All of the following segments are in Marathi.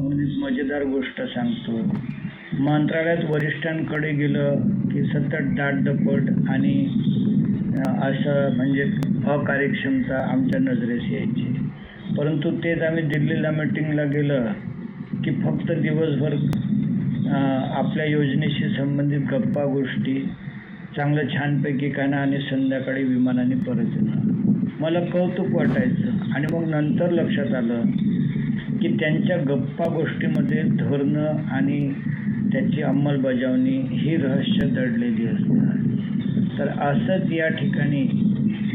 मजेदार गोष्ट सांगतो. मंत्रालयात वरिष्ठांकडे गेलं की सतत दाटदपट आणि असं म्हणजे अकार्यक्षमता आमच्या नजरेस यायची. परंतु तेच आम्ही दिल्लीला मिटिंगला गेलं की फक्त दिवसभर आपल्या योजनेशी संबंधित गप्पा गोष्टी चांगलं छानपैकी काना आणि संध्याकाळी विमानाने परत येणं. मला कौतुक वाटायचं आणि मग नंतर लक्षात आलं की त्यांच्या गप्पा गोष्टीमध्ये धोरणं आणि त्याची अंमलबजावणी ही रहस्य दडलेली असतात. तर असंच या ठिकाणी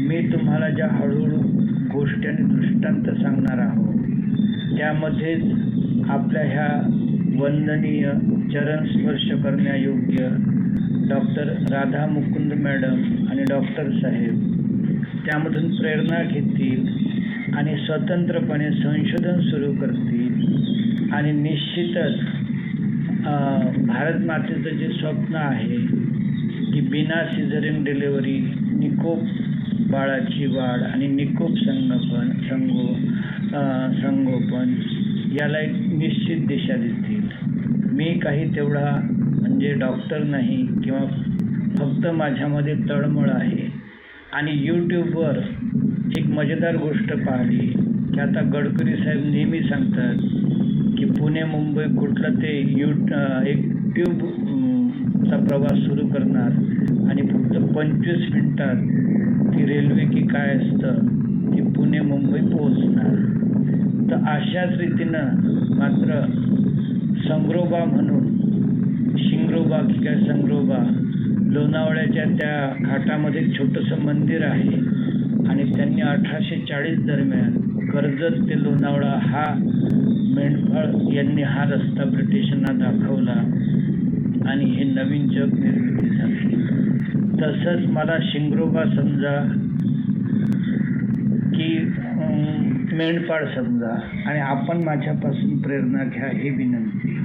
मी तुम्हाला ज्या हळूहळू गोष्टी आणि दृष्टांत सांगणार आहोत त्यामध्येच आपल्या ह्या वंदनीय चरण स्पर्श करण्यायोग्य डॉक्टर राधा मुकुंद मॅडम आणि डॉक्टर साहेब त्यामधून प्रेरणा घेतील आणि स्वतंत्रपणे संशोधन सुरू करतील. आणि निश्चितच भारत मातेचं जे स्वप्न आहे की बिना सिझरिंग डिलिव्हरी निकोप बाळाची वाढ आणि निकोप संगोपन संगो संगोपन याला एक निश्चित दिशा देतील मी काही तेवढा म्हणजे डॉक्टर नाही किंवा फक्त माझ्यामध्ये तळमळ आहे. आणि यूट्यूबवर मजेदार गोष्ट पाहिली की आता गडकरी साहेब नेहमी सांगतात की पुणे मुंबई कुठलं ते यू एक ट्यूब चा प्रवास सुरू करणार आणि फक्त पंचवीस मिनिटात ती रेल्वे की काय असतं ती पुणे मुंबई पोहोचणार. तर अशाच रीतीनं मात्र संग्रोबा म्हणून शिंग्रोबा की काय संग्रोबा लोणावळ्याच्या त्या घाटामध्ये एक छोटंसं मंदिर आहे. आणि त्यांनी अठराशे चाळीस दरम्यान कर्जत ते लोणावळा हा मेंढपाळ यांनी हा रस्ता ब्रिटिशांना दाखवला आणि हे नवीन जग निर्मिती झाली. तसंच मला शिंगरोबा समजा की मेंढपाळ समजा आणि आपण माझ्यापासून प्रेरणा घ्या ही विनंती.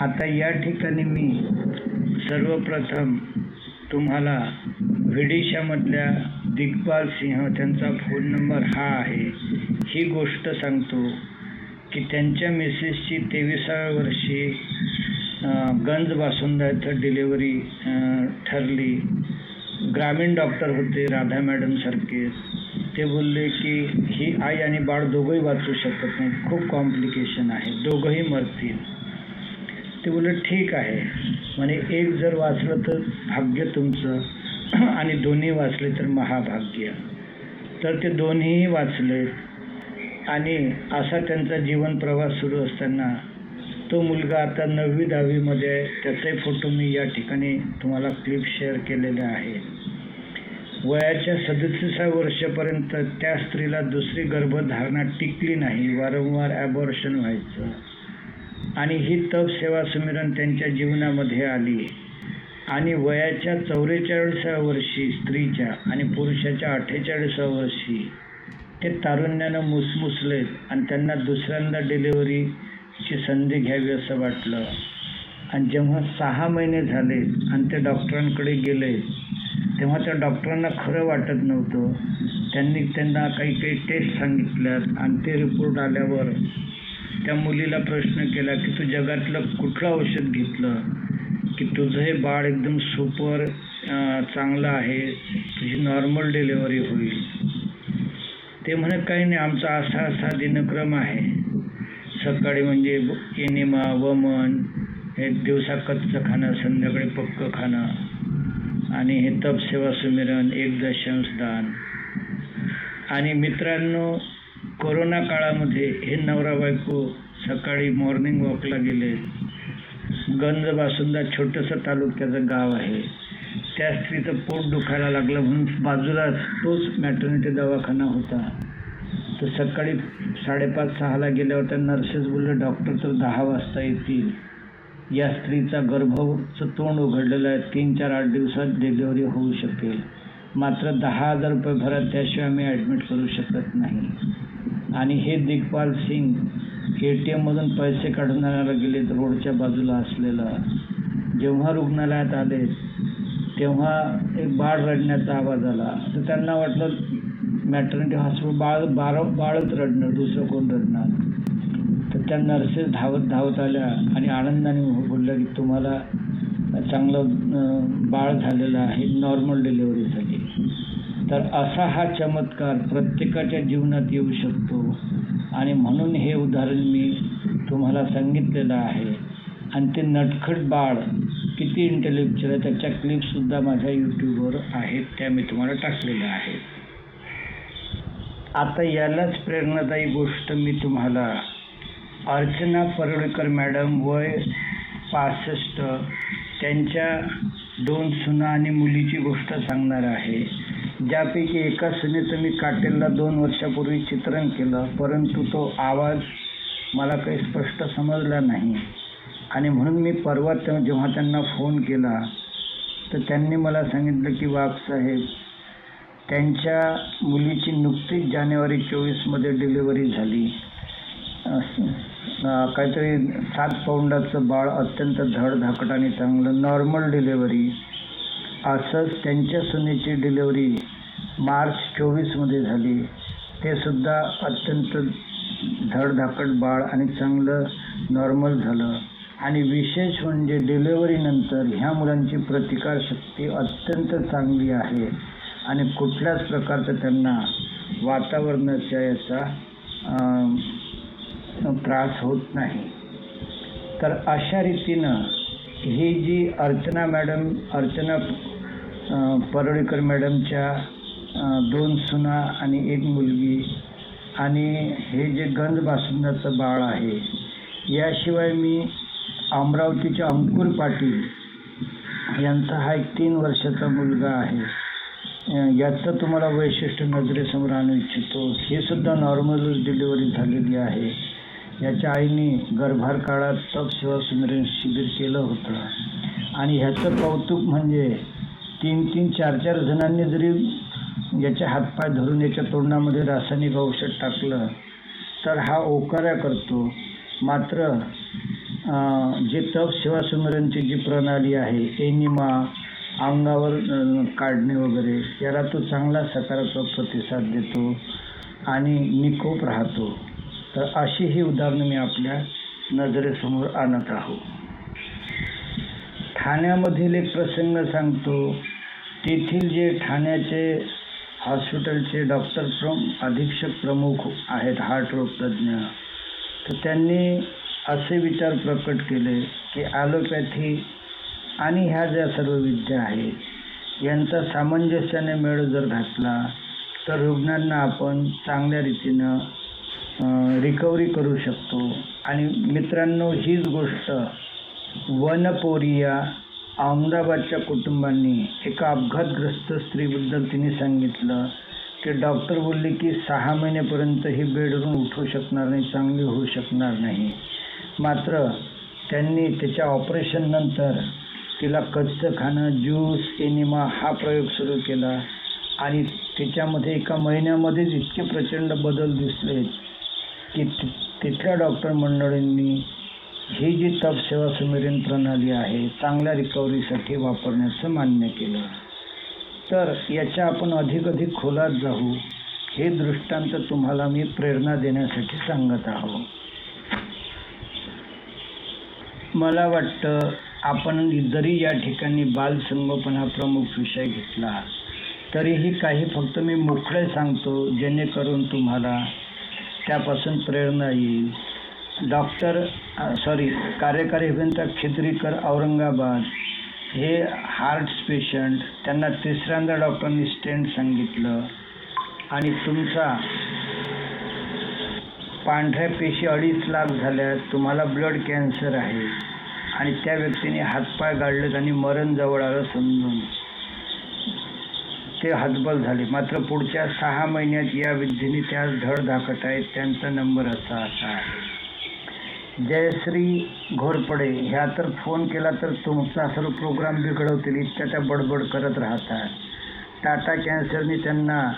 आता या ठिकाणी मी सर्वप्रथम तुम्हाला विडिशामधल्या दिग्पाल सिंह त्यांचा फोन नंबर हा आहे. ही गोष्ट सांगतो की त्यांच्या मिसेसची तेविसाव्या वर्षी गंज बासुंदा इथं डिलेवरी ठरली. ग्रामीण डॉक्टर होते राधा मॅडमसारखे ते बोलले की ही आई आणि बाळ दोघंही वाचू शकत नाही खूप कॉम्प्लिकेशन आहे. दोघंही मरतील. ते बोलले ठीक आहे. म्हणे एक जर वाचलं तर भाग्य तुमचं. आणि दोन्ही वाचले तर महाभाग्य. तर ते दोन्हीही वाचले. आणि असा त्यांचा जीवन प्रवास सुरू असताना तो मुलगा आता नववी दहावीमध्ये आहे फोटो मी या ठिकाणी तुम्हाला क्लिप शेअर केलेले आहे. वयाच्या सदतीसाव्या वर्षापर्यंत त्या स्त्रीला दुसरी गर्भधारणा टिकली नाही वारंवार ॲबॉर्शन व्हायचं. आणि ही तप सेवा सुमिरन त्यांच्या जीवनामध्ये आली. आणि वयाच्या चौवेचाळीसाव्या वर्षी स्त्रीच्या आणि पुरुषाच्या अठ्ठेचाळीसाव्या वर्षी. ते तारुण्यानं मुसमुसलेत आणि त्यांना दुसऱ्यांदा डिलिव्हरीची संधी घ्यावी असं वाटलं. आणि जेव्हा सहा महिने झाले आणि ते डॉक्टरांकडे गेले तेव्हा त्या डॉक्टरांना खरं वाटत नव्हतं. त्यांनी त्यांना काही काही टेस्ट सांगितल्यात आणि ते रिपोर्ट आल्यावर त्या मुलीला प्रश्न केला की तू जगातलं कुठलं औषध घेतलं? की तुझं हे बाळ एकदम सुपर चांगलं आहे. तुझी नॉर्मल डिलेवरी होईल. ते म्हणत काही नाही आमचा असा असा दिनक्रम आहे. सकाळी म्हणजे एनिमा वमन हे दिवसा कच्चं खाणं संध्याकाळी पक्कं खाणं आणि हे तपसेवा सुमिरन एक दशांशदान आणि मित्रांनो कोरोना काळामध्ये हे नवरा बायको सकाळी मॉर्निंग वॉकला गेले गंज बासुंदा छोटंसं तालुक्याचं गाव आहे. त्या स्त्रीचं पोट दुखायला लागलं म्हणून बाजूला तोच मॅटर्निटी दवाखाना होता. तर सकाळी साडेपाच सहाला गेल्यावर त्या नर्सेस बोलले डॉक्टर तर दहा वाजता येतील. या स्त्रीचा गर्भचं तोंड उघडलेलं आहे. तीन चार आठ दिवसात डिलिव्हरी होऊ शकेल. मात्र दहा हजार रुपये भरात त्याशिवाय आम्ही ॲडमिट करू शकत नाही. आणि हे दिग्पाल सिंग ए टी एममधून पैसे काढून गेले रोडच्या बाजूला असलेला. जेव्हा रुग्णालयात आले तेव्हा एक बाळ रडण्याचा आवाज आला. तर त्यांना वाटलं मॅटर्निटी हॉस्पिटल बाळ बाळ बाळच रडणार दुसरं कोण रडणार? तर त्या नर्सेस धावत धावत आल्या आणि आनंदाने बोलल्या की तुम्हाला चांगलं बाळ झालेलं आहे नॉर्मल डिलिव्हरी झाली तर असा हा चमत्कार प्रत्येकाच्या जीवनात येऊ शकतो. आणि म्हणून हे उदाहरण मी तुम्हाला सांगितलेलं आहे. आणि ते नटखट बाळ किती इंटेलेक्च्युअल आहे त्याच्या क्लिपसुद्धा माझ्या यूट्यूबवर आहेत त्या मी तुम्हाला टाकलेल्या आहेत. आता यालाच प्रेरणादायी गोष्ट मी तुम्हाला अर्चना परळकर मॅडम वय पासष्ट त्यांच्या दोन सुना आणि मुलीची गोष्ट सांगणार आहे. ज्यापैकी एका सिनेचं मी काटेलला दोन वर्षापूर्वी चित्रण केलं परंतु तो आवाज मला काही स्पष्ट समजला नाही. आणि म्हणून मी परवा तेव्हा- जेव्हा त्यांना फोन केला तर त्यांनी मला सांगितलं की वाघ साहेब त्यांच्या मुलीची नुकतीच जानेवारी चोवीसमध्ये डिलिव्हरी झाली. काहीतरी सात पौंडाचं बाळ अत्यंत धडधाकट आणि चांगलं नॉर्मल डिलिव्हरी असंच त्यांच्या सुनेची डिलिव्हरी मार्च चोवीसमध्ये झाली. ते सुद्धा अत्यंत धडधाकट बाळ आणि चांगलं नॉर्मल झालं. आणि विशेष म्हणजे डिलिव्हरीनंतर ह्या मुलांची प्रतिकारशक्ती अत्यंत चांगली आहे. आणि कुठल्याच प्रकारचं त्यांना वातावरणाच्या याचा त्रास होत नाही. तर अशा रीतीनं ही जी अर्चना मॅडम अर्चना अं, मॅडमच्या दोन सुना आणि एक मुलगी आणि हे जे गंज बासुंदाचं बाळ आहे याशिवाय मी अमरावतीच्या अंकुर पाटील यांचा हा एक तीन वर्षाचा मुलगा आहे. याचं तुम्हाला वैशिष्ट्य नजरेसमोर आणू इच्छितो. हे सुद्धा नॉर्मल डिलिव्हरी झालेली आहे. याच्या आईने गर्भार काळात तप सेवा सुंदर शिबिर केलं होतं. आणि ह्याचं कौतुक म्हणजे तीन तीन चार चार जणांनी जरी याच्या हातपाय धरून याच्या तोंडामध्ये रासायनिक औषध टाकलं तर हा ओकाऱ्या करतो. मात्र जे तप सेवा सुंदरांची जी प्रणाली आहे एनिमा अंगावर काढणे वगैरे याला तो चांगला सकारात्मक प्रतिसाद देतो आणि निकोप राहतो. तर अशी ही उदाहरणं मी आपल्या नजरेसमोर आणत आहो ठाण्यामधील एक प्रसंग सांगतो. तेथील जे ठाण्याचे हॉस्पिटलचे डॉक्टर प्रम अधीक्षक प्रमुख आहेत हार्ट रोग तज्ज्ञ तर त्यांनी असे विचार प्रकट केले की ॲलोपॅथी आणि ह्या ज्या सर्व विद्या आहेत यांचा सामंजस्याने मेळ जर घातला तर रुग्णांना आपण चांगल्या रीतीनं रिकव्हरी करू शकतो. आणि मित्रांनो हीच गोष्ट वनपोरिया अहमदाबादच्या कुटुंबांनी एका अपघातग्रस्त स्त्रीबद्दल तिने सांगितलं की डॉक्टर बोलले की सहा महिन्यापर्यंत ही बेडवरून उठू शकणार नाही चांगली होऊ शकणार नाही. मात्र त्यांनी त्याच्या ऑपरेशननंतर तिला कच्चं खाणं ज्यूस एनिमा हा प्रयोग सुरू केला. आणि त्याच्यामध्ये एका महिन्यामध्येच इतके प्रचंड बदल दिसले. की तिथल्या डॉक्टर मंडळींनी ही जी तप सेवा सुमेरीन प्रणाली आहे चांगल्या रिकव्हरीसाठी वापरण्याचं मान्य केलं. तर याच्या आपण अधिक अधिक खोलात जाऊ. हे दृष्टांत तुम्हाला मी प्रेरणा देण्यासाठी सांगत आहो मला वाटतं आपण जरी या ठिकाणी बालसंगोपन हा प्रमुख विषय घेतला तरीही काही फक्त मी मोकळे सांगतो जेणेकरून तुम्हाला त्यापासून प्रेरणा येईल. डॉक्टर सॉरी कार्यकारी अभियंता खिद्रीकर औरंगाबाद हे हार्ट्स पेशंट त्यांना तिसऱ्यांदा डॉक्टरांनी स्टेंट सांगितलं. आणि तुमचा पांढऱ्या पेशी अडीच लाख झाल्या तुम्हाला ब्लड कॅन्सर आहे. आणि त्या व्यक्तीने हातपाय गाडलेत आणि मरण जवळ आलं समजून. ते हतबल झाले. मात्र पुढच्या सहा महिन्यात या विद्येने त्यास धड धाकट आहेत. त्यांचा नंबर असा असा आहे. जयश्री घोरपडे ह्या तर फोन केला तर तुमचा सर्व प्रोग्राम बिघडवतील इतक्या त्या बडबड करत राहतात. टाटा कॅन्सरने त्यांना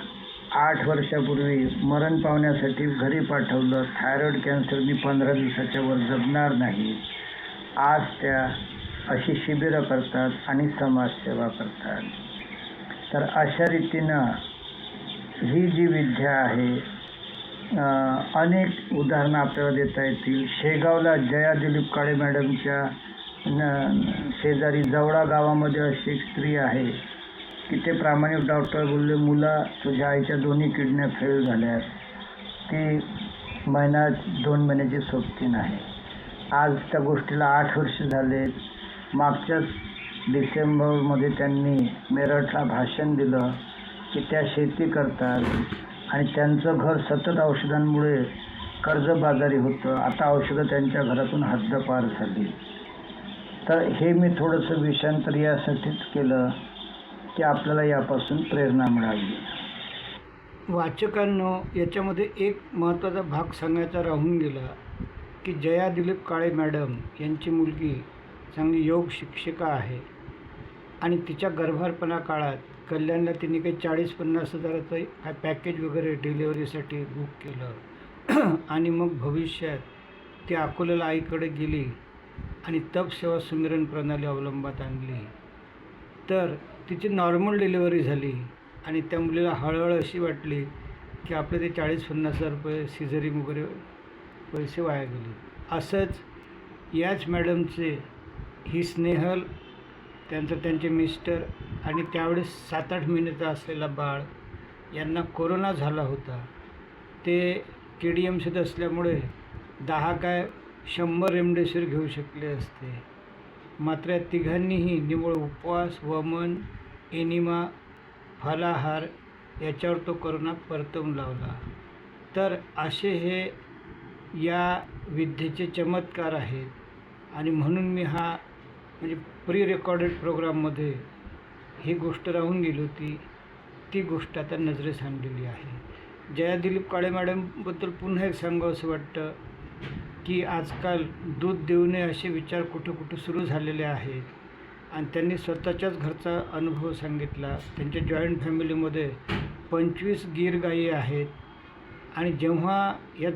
आठ वर्षापूर्वी मरण पावण्यासाठी घरी पाठवलं. थायरॉइड कॅन्सरनी पंधरा दिवसाच्या वर जगणार नाही. आज त्या अशी शिबिरं करतात आणि समाजसेवा करतात. तर अशा रीतीनं ही जी विद्या आहे अनेक उदाहरणं आपल्याला देता येतील. शेगावला जया दिलीप काळे मॅडमच्या न- शेजारी जवळा गावामध्ये अशी एक स्त्री आहे. की ते प्रामाणिक डॉक्टर बोलले मुला तुझ्या आईच्या दोन्ही किडन्या फेल झाल्यात. ती महिना दोन महिन्याची सोबती नाही आज त्या गोष्टीला आठ वर्ष झालेत. मागच्याच डिसेंबरमध्ये त्यांनी मेरठला भाषण दिलं की त्या शेती करतात आणि त्यांचं घर सतत औषधांमुळे कर्जबाजारी होतं. आता औषधं त्यांच्या घरातून हद्दपार झाली. तर हे मी थोडंसं विषांतर यासाठीच केलं की आपल्याला यापासून प्रेरणा मिळाली. वाचकांनो याच्यामध्ये एक महत्त्वाचा भाग सांगायचा राहून गेला की जया दिलीप काळे मॅडम यांची मुलगी चांगली योग शिक्षिका आहे. आणि तिच्या गर्भारपणा काळात कल्याणला तिने काही चाळीस पन्नास हजाराचं काय पॅकेज वगैरे डिलेवरीसाठी बुक केलं. आणि मग भविष्यात ती अकोल्याला आईकडे गेली आणि तप सेवा सुमिरन प्रणाली अवलंबात आणली. तर तिची नॉर्मल डिलिव्हरी झाली आणि त्या मुलीला हळहळ अशी वाटली की आपले ते चाळीस पन्नास हजार रुपये सिझरिंग वगैरे पैसे वाया गेले. असंच याच मॅडमचे ही स्नेहल त्यांचं त्यांचे मिस्टर आणि त्यावेळेस सात आठ महिन्याचा असलेला बाळ यांना कोरोना झाला होता. ते के डी एम सीत असल्यामुळे दहा काय शंभर रेमडेसिवीर घेऊ शकले असते. मात्र या तिघांनीही निव्वळ उपवास वमन एनिमा फलाहार याच्यावर तो करोना परतवून लावला. तर असे हे या विद्येचे चमत्कार आहेत आणि म्हणून मी हा म्हणजे प्री रेकॉर्डेड प्रोग्राममध्ये ही गोष्ट राहून गेली होती. ती गोष्ट आता नजरेस आणलेली आहे. जया दिलीप काळे मॅडमबद्दल पुन्हा एक सांगावं असं वाटतं की आजकाल दूध देऊ नये असे विचार कुठं कुठं सुरू झालेले आहेत. आणि त्यांनी स्वतःच्याच घरचा अनुभव सांगितला. त्यांच्या जॉईंट फॅमिलीमध्ये पंचवीस गीर गायी आहेत. आणि जेव्हा या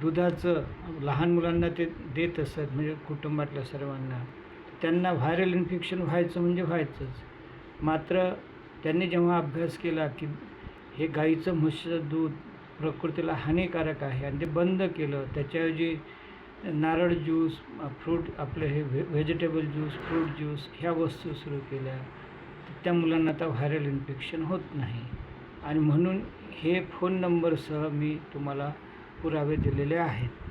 दुधाचं लहान मुलांना ते देत असत म्हणजे कुटुंबातल्या सर्वांना त्यांना व्हायरल इन्फेक्शन व्हायचं म्हणजे व्हायचंच. मात्र त्यांनी जेव्हा अभ्यास केला की हे गाईचं म्हशीचं दूध प्रकृतीला हानिकारक आहे आणि ते बंद केलं त्याच्याऐवजी नारळ ज्यूस फ्रूट आपले हे व्हे व्हेजिटेबल ज्यूस फ्रूट ज्यूस ह्या वस्तू सुरू केल्या त्या मुलांना आता व्हायरल इन्फेक्शन होत नाही. आणि म्हणून हे फोन नंबरसह मी तुम्हाला पुरावे दिलेले आहेत.